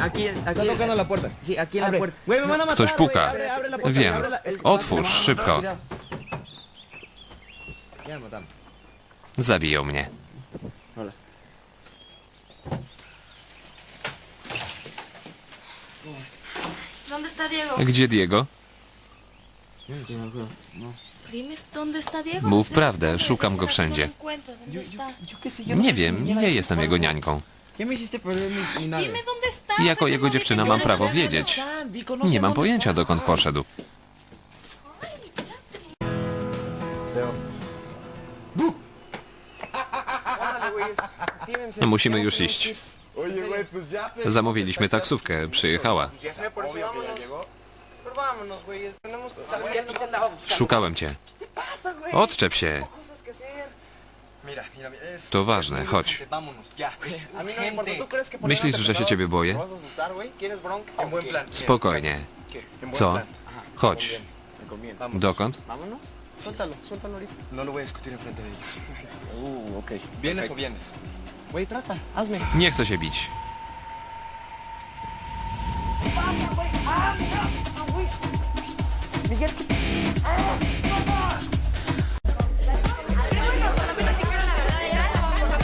Aquí, Está aquí. tocando la puerta. Sí, aquí en la Abre. puerta. Güey, me van a matar. Ktoś puka. Abre, abre la puerta, Wiem. abre la- es- Otwórz, szybko. Ya me mataron. Zabiją mnie. ¿Dónde está Diego? Gdzie Diego? Dime dónde está Diego. Mów prawdę, szukam go wszędzie. no lo encuentro. ¿Dónde está? Yo qué sé, yo no Nie sé wiem, nie jestem jego niańką. Jako jego ¿cómo dziewczyna mam prawo wiedzieć. Nie mam pojęcia dokąd poszedł. Musimy już iść. Zamówiliśmy taksówkę, przyjechała. Szukałem cię. Odczep się. Cosas que hacer. Mira, mira, mira. Es... To ważne, chodź. No me importa. ¿Tú crees que por Myślisz, delante że się ciebie boję? Spokojnie. Co? Chodź. Dokąd? Vámonos. Suéltalo, suéltalo ahorita. No lo voy a discutir enfrente de ellos. Uh, ok. ¿Vienes o vienes? Güey, trata, hazme. Nie chcę się bić. Miguel, ¿qué